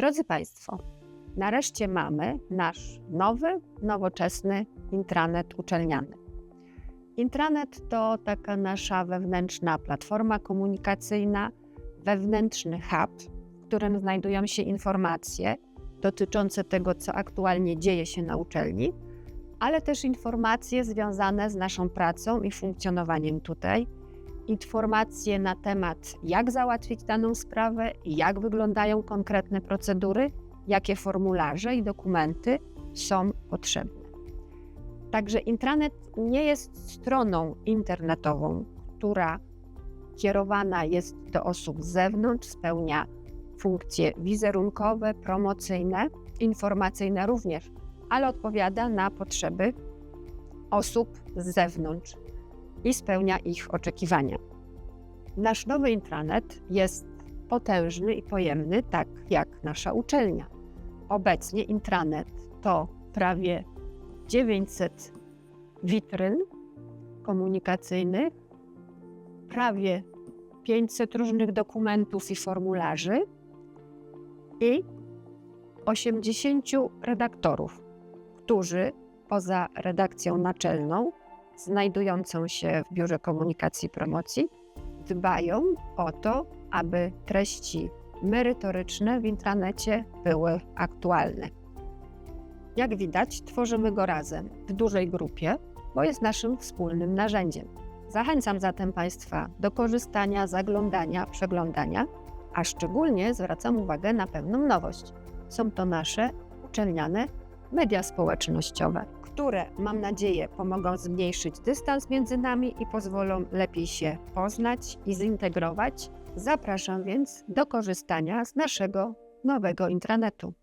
Drodzy Państwo, nareszcie mamy nasz nowy, nowoczesny intranet uczelniany. Intranet to taka nasza wewnętrzna platforma komunikacyjna, wewnętrzny hub, w którym znajdują się informacje dotyczące tego, co aktualnie dzieje się na uczelni, ale też informacje związane z naszą pracą i funkcjonowaniem tutaj. Informacje na temat, jak załatwić daną sprawę, jak wyglądają konkretne procedury, jakie formularze i dokumenty są potrzebne. Także intranet nie jest stroną internetową, która kierowana jest do osób z zewnątrz, spełnia funkcje wizerunkowe, promocyjne, informacyjne również, ale odpowiada na potrzeby osób z zewnątrz i spełnia ich oczekiwania. Nasz nowy intranet jest potężny i pojemny, tak jak nasza uczelnia. Obecnie intranet to prawie 900 witryn komunikacyjnych, prawie 500 różnych dokumentów i formularzy i 80 redaktorów, którzy poza redakcją naczelną, znajdującą się w Biurze Komunikacji i Promocji, dbają o to, aby treści merytoryczne w intranecie były aktualne. Jak widać, tworzymy go razem, w dużej grupie, bo jest naszym wspólnym narzędziem. Zachęcam zatem Państwa do korzystania, zaglądania, przeglądania, a szczególnie zwracam uwagę na pewną nowość. Są to nasze uczelniane media społecznościowe, które mam nadzieję pomogą zmniejszyć dystans między nami i pozwolą lepiej się poznać i zintegrować. Zapraszam więc do korzystania z naszego nowego intranetu.